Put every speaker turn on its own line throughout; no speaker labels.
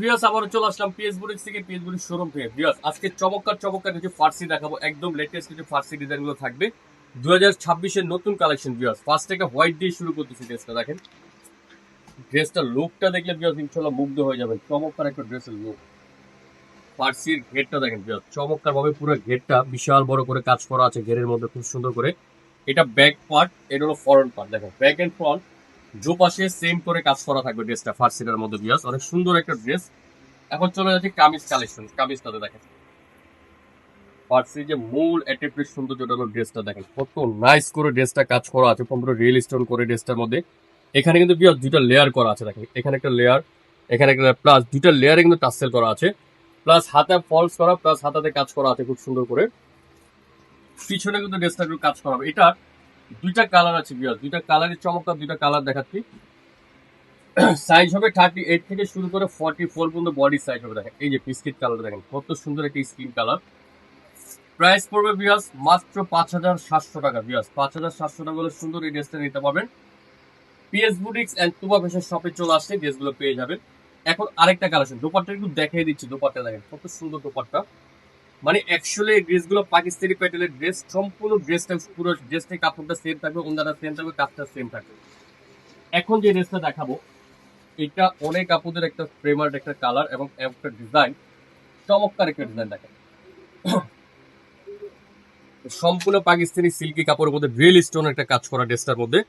Viewers আবারও চলে আসলাম পিএস বুটিক্স থেকে পিএস শোরুম থেকে। আজকে চমৎকার চমৎকার কিছু ফার্সি দেখাবো। একদম লেটেস্ট কিছু ফার্সি ডিজাইনগুলো থাকবে। দু হাজার নতুন কালেকশন ফার্স্ট থেকে হোয়াইট দিয়ে শুরু করতেছি ড্রেসটা দেখেন। ড্রেসটার লুকটা দেখলে ভিউয়ার্স ইনশাল্লাহ মুগ্ধ হয়ে যাবেন। চমৎকার একটা ড্রেসের লুক ফার্সির ঘেরটা দেখেন ভিউয়ার্স চমৎকার ভাবে পুরো ঘেরটা বিশাল বড় করে কাজ করা আছে ঘেরের মধ্যে, খুব সুন্দর করে। এটা ব্যাক পার্ট এটা হলো ফরন্ট পার্ট দেখেন। ব্যাক এন্ড ফ্রন্ট দু পাশে সেম করে কাজ করা থাকবে ড্রেসটা ফার্সিটার মধ্যে ভিউয়ার্স অনেক সুন্দর একটা ড্রেস এখন চলে যাচ্ছি কামিজ কালেকশন কামিজটাতে দেখেন। যে মূল অ্যাট্রিবিউট সুন্দর যেটা হলো ড্রেসটা দেখেন, কত নাইস করে ড্রেসটা কাজ করা আছে সম্পূর্ণ রিয়েল স্টোন করে ড্রেসটার মধ্যে। এখানে কিন্তু ভিউয়ার্স দুইটা লেয়ার করা আছে দেখেন, এখানে একটা লেয়ার এখানে একটা প্লাস দুইটা লেয়ারে কিন্তু টাসেল করা আছে। প্লাস হাতে ফলস করা প্লাস হাতাতে কাজ করা আছে খুব সুন্দর করে। পিছনে কিন্তু ড্রেসটা একটু কাজ করা হবে। এটা দুইটা কালার আছে ভিউয়ার্স দুইটা কালারের চমৎকার, দুইটা কালার দেখাচ্ছি। সাইজ হবে থার্টি এইট থেকে শুরু করে ফর্টি ফোর পর্যন্ত বডি সাইজ হবে। দেখেন, এই যে বিস্কিট কালার দেখেন, কত সুন্দর একটা স্কিন কালার প্রাইস পড়বে বিয়াস মাত্র পাঁচ হাজার সাতশো টাকা বিয়াস পাঁচ হাজার সাতশো টাকা হলে সুন্দর এই ড্রেসটা নিতে পারবেন। PS boutiques and Tuba fashion শপে চলে আসছে ড্রেসগুলো পেয়ে যাবেন। এখন আরেকটা কালেকশন দোপাট্টা একটু দেখিয়ে দিচ্ছি, দোপাট্টা দেখেন, কত সুন্দর দোপাট্টা। মানে অ্যাকচুয়ালি এই ড্রেসগুলো পাকিস্তানি প্যাটেলের ড্রেস সম্পূর্ণ ড্রেসটা পুরো ড্রেসটাই কাপড়টা সেম থাকবে ওনারা সেম থাকবে কাপটা সেম থাকবে। এখন যে ড্রেসটা দেখাবো, এটা অনেক আপুদের একটা প্রেমার একটা কালার এবং একটা ডিজাইন চমৎকার একটা ডিজাইন দেখেন। সম্পূর্ণ পাকিস্তানি সিল্কি কাপড়ের মধ্যে রিয়েল স্টোন একটা কাজ করা ড্রেসটার মধ্যে।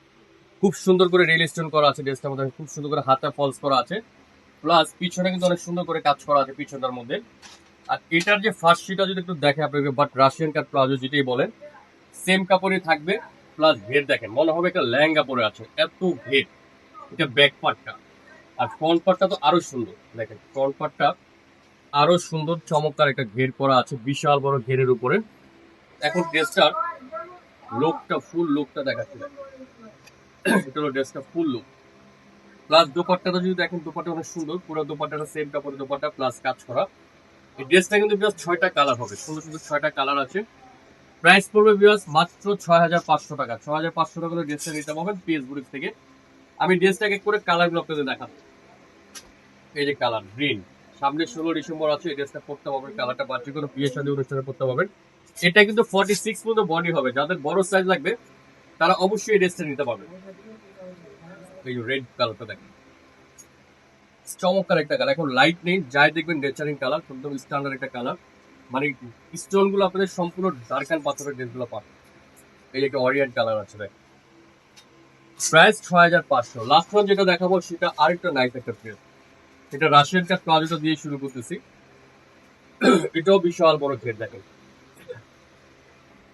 খুব সুন্দর করে রিয়েল স্টোন করা আছে ড্রেসটার মধ্যে, খুব সুন্দর করে হাতে ফলস করা আছে। প্লাস পিছনে কিন্তু অনেক সুন্দর করে কাজ করা আছে পিছনটার মধ্যে। আর এটার যে ফার্স্ট শিটা যদি একটু দেখে আপনাকে বাট রাশিয়ান কাট প্লাজো যেটাই বলেন সেম কাপড়ই থাকবে প্লাস ঘের দেখেন, মনে হবে একটা লেহেঙ্গা পরে আছে, এত ঘের এটা ব্যাক পার্টটা আর ফ্রন্ট পার্টটা তো আরও সুন্দর, দেখেন ফ্রন্ট পার্টটা আরও সুন্দর, চমৎকার একটা ঘের করা আছে, বিশাল বড় ঘেরের উপরে। এখন ড্রেসটার লোকটা ফুল লোকটা দেখাচ্ছে। এটা হলো ড্রেসটা ফুল লুক প্লাস দোপাট্টাটা যদি দেখেন, দোপাট্টা অনেক সুন্দর, পুরো দোপাট্টাটা সেম কাপড়ের দোপাট্টা প্লাস কাজ করা। এই ড্রেসটা কিন্তু বিয়াস ছয়টা কালার হবে। ছয়টা কালার আছে। প্রাইস পড়বে বিয়াস মাত্র ছয় হাজার পাঁচশো টাকা। ছয় হাজার পাঁচশো টাকা করে ড্রেসটা নিতে পারবেন পিএস বুড়ি থেকে। আমি ড্রেসটা এক এক করে কালারগুলো আপনাদের দেখাবো। এই যে কালার গ্রিন সামনে ষোলো ডিসেম্বর আছে, এই ড্রেসটা পড়তে পারবেন। কালারটা বাচ্চা কোনো বিয়ে শাদী অনুষ্ঠানে পড়তে পারবেন। এটা কিন্তু ফর্টি সিক্স পর্যন্ত বডি হবে। যাদের বড় সাইজ লাগবে, তারা অবশ্যই এই ড্রেসটা নিতে পারবে এই রেড কালারটা দেখেন। চমৎকার একটা কালার এখন লাইট নেই, যাই দেখবেন নেচারিং কালার একদম স্ট্যান্ডার্ড একটা কালার মানে স্টোনগুলো আপনাদের সম্পূর্ণ ডার্ক অ্যান্ড পাথরের ড্রেসগুলো পাবেন। এই একটা অরিয়েন্ট কালার আছে দেখ প্রাইস ছয় হাজার পাঁচশো। লাস্ট ওয়ান যেটা দেখাবো, সেটা আরেকটা নাইস একটা ড্রেস এটা রাশিয়ান কাট প্লাজোটা দিয়ে শুরু করতেছি। এটাও বিশাল বড় ঘের, দেখেন।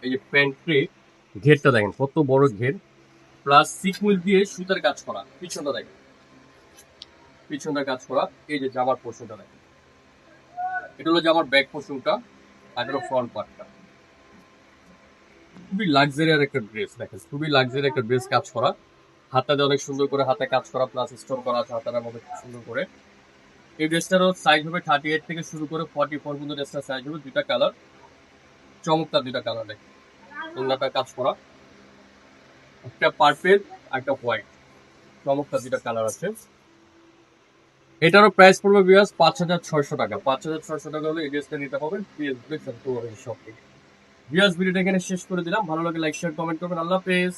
এই যে প্যান্ট্রি ঘেরটা দেখেন, কত বড় ঘের। প্লাস সিকুইল দিয়ে সুতার কাজ করা, পিছনটা দেখেন। পিছনটা কাজ করা, এই যে জামার পোর্শনটা দেখেন। এটা হলো জামার ব্যাক পোর্শনটা আর এটা ফ্রন্ট পার্টটা খুবই লাক্সারিয়ার একটা ড্রেস দেখেন, খুবই লাক্সারি একটা ড্রেস কাজ করা। হাতাতে অনেক সুন্দর করে হাতে কাজ করা প্লাস স্টোন করা আছে হাতার মধ্যে সুন্দর করে। এই ড্রেসটারও সাইজ হবে থার্টি এইট থেকে শুরু করে ফর্টি ফোর পর্যন্ত ড্রেসটার সাইজ হবে, দুইটা কালার চমৎকার দুইটা কালার দেখেন। ওনাটা কাজ করা। একটা পার্পেল একটা হোয়াইট চমৎকার দুইটা কালার আছে। এটারও প্রাইস পড়বে বিয়াস পাঁচ হাজার ছয়শো টাকা। পাঁচ হাজার ছয়শো টাকা হলে এই ড্রেসটা নিতে পারবেন পিএসবি সব বিয়াস ভিডিওটা এখানে শেষ করে দিলাম। ভালো লাগে লাইক শেয়ার কমেন্ট করবেন। আল্লাহ হাফেজ।